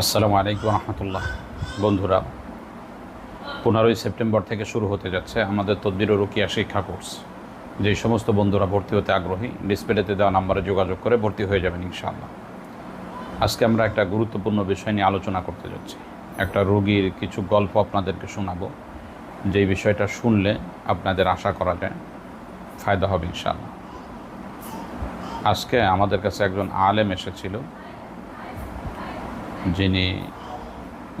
আসসালামু আলাইকুম রহমতুল্লাহ। বন্ধুরা, পনেরোই সেপ্টেম্বর থেকে শুরু হতে যাচ্ছে আমাদের তদ্বির রুকিয়া শিক্ষা কোর্স। যে সমস্ত বন্ধুরা ভর্তি হতে আগ্রহী, ডিসপ্লেতে দেওয়া নাম্বারে যোগাযোগ করে ভর্তি হয়ে যাবেন ইনশাআল্লাহ। আজকে আমরা একটা গুরুত্বপূর্ণ বিষয় নিয়ে আলোচনা করতে যাচ্ছি। একটা রোগীর কিছু গল্প আপনাদেরকে শোনাবো। যেই বিষয়টা শুনলে আপনাদের আশা করা যায়, ফায়দা হবে ইনশাআল্লাহ। আজকে আমাদের কাছে একজন আলেম এসেছিল। যিনি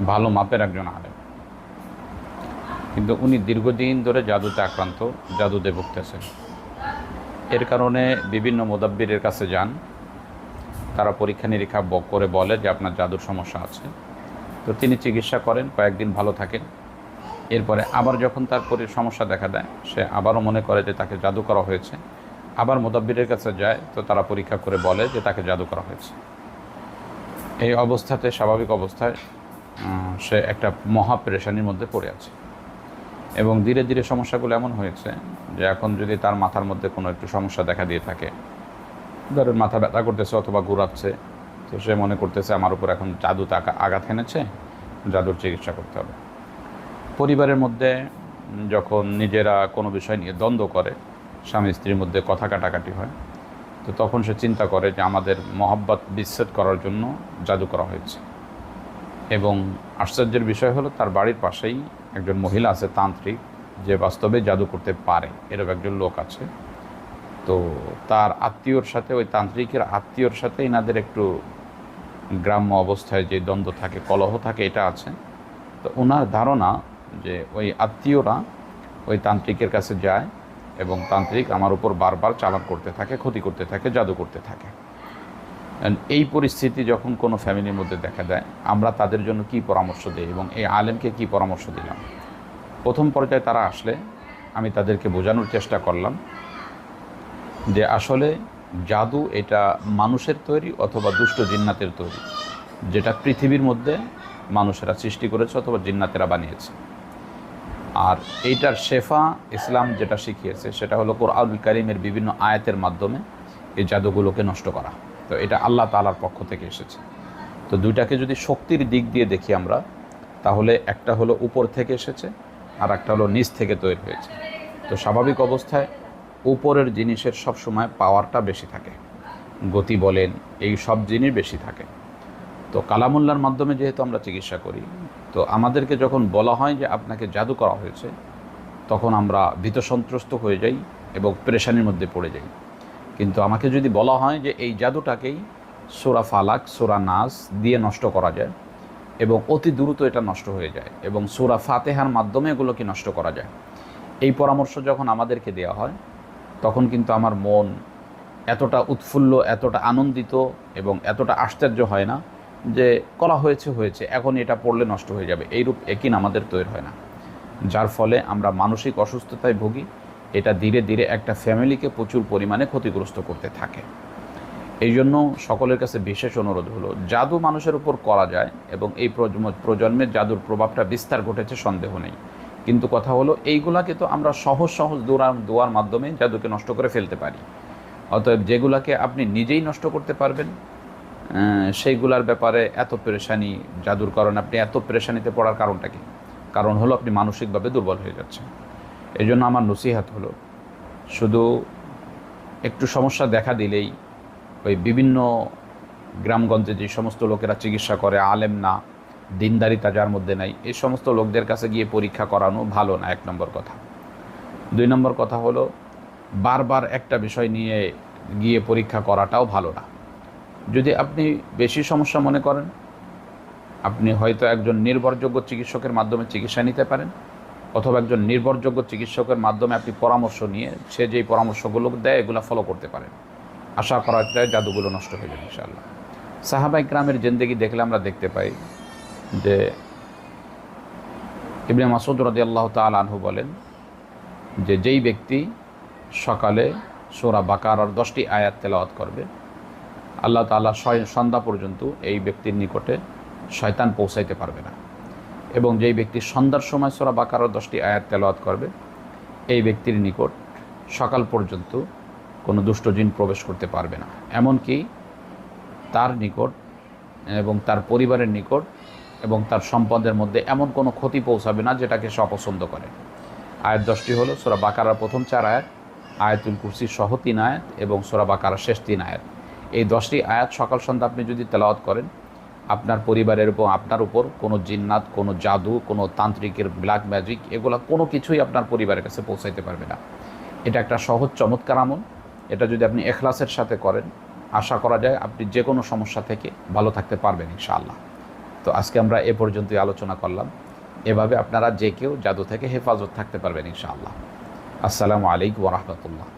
ভালো মাপের একজন আলেম। কিন্তু উনি দীর্ঘদিন ধরে জাদুতে আক্রান্ত, জাদুতে ভুগতেছেন। এর কারণে বিভিন্ন মোদাব্বিরের কাছে যান। তারা পরীক্ষা নিরীক্ষা করে বলে যে আপনার জাদুর সমস্যা আছে। তো তিনি চিকিৎসা করেন, কয়েকদিন ভালো থাকেন। এরপরে আবার যখন তার পরি সমস্যা দেখা দেয়, সে আবারও মনে করে যে তাকে জাদু করা হয়েছে। আবার মোদাব্বিরের কাছে যায়, তো তারা পরীক্ষা করে বলে যে তাকে জাদু করা হয়েছে। এই অবস্থাতে স্বাভাবিক অবস্থায় সে একটা মহা পেরেশানির মধ্যে পড়ে আছে। এবং ধীরে ধীরে সমস্যাগুলো এমন হয়েছে যে এখন যদি তার মাথার মধ্যে কোনো একটু সমস্যা দেখা দিয়ে থাকে, ধরেন মাথা ব্যথা করতেছে অথবা ঘুরাচ্ছে, তো সে মনে করতেছে, আমার উপর এখন জাদু তাকা আঘাত এনেছে, জাদুর চিকিৎসা করতে হবে। পরিবারের মধ্যে যখন নিজেরা কোনো বিষয় নিয়ে দ্বন্দ্ব করে স্বামী স্ত্রীর মধ্যে কথা কাটাকাটি হয় তো তখন সে চিন্তা করে যে আমাদের মহাব্বত বিচ্ছেদ করার জন্য জাদু করা হয়েছে। এবং আশ্চর্যের বিষয় হলো তার বাড়ির পাশেই একজন মহিলা আছে তান্ত্রিক, যে বাস্তবে জাদু করতে পারে, এরকম একজন লোক আছে। তো তার আত্মীয়র সাথে, ওই তান্ত্রিকের আত্মীয়র সাথে এনাদের একটু গ্রাম্য অবস্থায় যে দ্বন্দ্ব থাকে, কলহ থাকে, এটা আছে। তো ওনার ধারণা যে ওই আত্মীয়রা ওই তান্ত্রিকের কাছে যায় এবং তান্ত্রিক আমার উপর বারবার চালান করতে থাকে, ক্ষতি করতে থাকে, জাদু করতে থাকে। এই পরিস্থিতি যখন কোনো ফ্যামিলির মধ্যে দেখা দেয়, আমরা তাদের জন্য কি পরামর্শ দিই এবং এই আলেমকে কি পরামর্শ দিলাম? প্রথম পর্যায়ে তারা আসলে আমি তাদেরকে বোঝানোর চেষ্টা করলাম যে আসলে জাদু এটা মানুষের তৈরি অথবা দুষ্ট জিন্নাতের তৈরি, যেটা পৃথিবীর মধ্যে মানুষেরা সৃষ্টি করেছে অথবা জিন্নাতেরা বানিয়েছে। আর এইটার শেফা ইসলাম যেটা শিখিয়েছে, সেটা হলো কোরআনুল কারিমের বিভিন্ন আয়াতের মাধ্যমে এই জাদুগুলোকে নষ্ট করা। তো এটা আল্লাহ তালার পক্ষ থেকে এসেছে। তো দুইটাকে যদি শক্তির দিক দিয়ে দেখি আমরা, তাহলে একটা হলো উপর থেকে এসেছে, আর একটা হলো নিচ থেকে তৈরি হয়েছে। তো স্বাভাবিক অবস্থায় উপরের জিনিসের সব সময় পাওয়ারটা বেশি থাকে। গতি বলেন, এই সব জিনিস বেশি থাকে। তো কালামুল্লার মাধ্যমে যেহেতু আমরা চিকিৎসা করি তো আমাদেরকে যখন বলা হয় যে আপনাকে জাদু করা হয়েছে, তখন আমরা ভীত সন্ত্রস্ত হয়ে যাই এবং প্রেশানির মধ্যে পড়ে যাই। কিন্তু আমাকে যদি বলা হয় যে এই জাদুটাকেই সোরা ফালাক, সোরা নাস দিয়ে নষ্ট করা যায় এবং অতি দ্রুত এটা নষ্ট হয়ে যায় এবং সোরা ফাতেহার মাধ্যমে এগুলোকে নষ্ট করা যায়। এই পরামর্শ যখন আমাদেরকে দেওয়া হয়, তখন কিন্তু আমার মন এতটা উৎফুল্ল, এতটা আনন্দিত এবং এতটা আশ্চর্য হয় না যে করা হয়েছে হয়েছে, এখন এটা পড়লে নষ্ট হয়ে যাবে। এইরূপ একিন আমাদের তৈরি হয় না। যার ফলে আমরা মানসিক অসুস্থতায় ভুগি। এটা ধীরে ধীরে একটা ফ্যামিলিকে প্রচুর পরিমাণে ক্ষতিগ্রস্ত করতে থাকে। এই জন্য সকলের কাছে বিশেষ অনুরোধ হলো, জাদু মানুষের উপর করা যায় এবং এই প্রজন্ম- প্রজন্মের জাদুর প্রভাবটা বিস্তার ঘটেছে, সন্দেহ নেই। কিন্তু কথা হলো, এইগুলাকে তো আমরা সহজ সহজ দোয়ার দোয়ার মাধ্যমে জাদুকে নষ্ট করে ফেলতে পারি। অতএব যেগুলাকে আপনি নিজেই নষ্ট করতে পারবেন সেইগুলার ব্যাপারে এত পেরেশানি জাদুর কারণ আপনি এত পেরেশানিতে পড়ার কারণটা কি? কারণ হলো আপনি মানসিকভাবে দুর্বল হয়ে যাচ্ছেন। এই জন্য আমার নসিহাত হলো, শুধু একটু সমস্যা দেখা দিলেই ওই বিভিন্ন গ্রামগঞ্জে যে সমস্ত লোকেরা চিকিৎসা করে, আলেম না দিনদারিতা যার মধ্যে নাই, এই সমস্ত লোকদের কাছে গিয়ে পরীক্ষা করানো ভালো না, এক নম্বর কথা। দুই নম্বর কথা হলো, বারবার একটা বিষয় নিয়ে গিয়ে পরীক্ষা করাটাও ভালো না। যদি আপনি বেশি সমস্যা মনে করেন, আপনি হয়তো একজন নির্ভরযোগ্য চিকিৎসকের মাধ্যমে চিকিৎসা নিতে পারেন, অথবা একজন নির্ভরযোগ্য চিকিৎসকের মাধ্যমে আপনি পরামর্শ নিয়ে সে যেই পরামর্শগুলো দেয়, এগুলো ফলো করতে পারেন। আশা করা যায় জাদুগুলো নষ্ট হয়ে যাবে, ইনশাআল্লাহ। সাহাবাই গ্রামের জেন্দেগি দেখলে আমরা দেখতে পাই যে ইবনে মাসুদ রদি আল্লাহ আনহু বলেন যে যেই ব্যক্তি সকালে সোরা বাকার দশটি আয়াত তেলাওয়াত করবে আল্লাহ সয়- সন্ধ্যা পর্যন্ত এই ব্যক্তির নিকটে শয়তান পৌঁছাইতে পারবে না। এবং যেই ব্যক্তি সন্ধ্যার সময় সোরা বাকার দশটি আয়াত তেলাওয়াত করবে, এই ব্যক্তির নিকট সকাল পর্যন্ত কোনো দুষ্ট জিন প্রবেশ করতে পারবে না। এমনকি তার নিকট এবং তার পরিবারের নিকট এবং তার সম্পদের মধ্যে এমন কোনো ক্ষতি পৌঁছাবে না যেটাকে সে অপছন্দ করে। আয়াত দশটি হলো সোরা বাকারার প্রথম চার আয়াত, আয়াতুল কুরসির সহ তিন আয়াত এবং সোরা বাকারার শেষ তিন আয়াত। এই দশটি আয়াত সকাল সন্ধ্যা আপনি যদি তেলাওয়াত করেন, আপনার পরিবারের উপর, আপনার উপর কোনো জিন্নাত, কোনো জাদু, কোনো তান্ত্রিকের ব্ল্যাক ম্যাজিক এগুলো কোনো কিছুই আপনার পরিবারের কাছে পৌঁছাইতে পারবে না। এটা একটা সহজ চমৎকার আমল। এটা যদি আপনি এখলাসের সাথে করেন, আশা করা যায় আপনি যে কোনো সমস্যা থেকে ভালো থাকতে পারবেন ইনশাআল্লাহ। তো আজকে আমরা এ পর্যন্তই আলোচনা করলাম। এভাবে আপনারা যে কেউ জাদু থেকে হেফাজত থাকতে পারবেন ইনশাআল্লাহ। আসসালামু আলাইকুম রহমতুল্লাহ।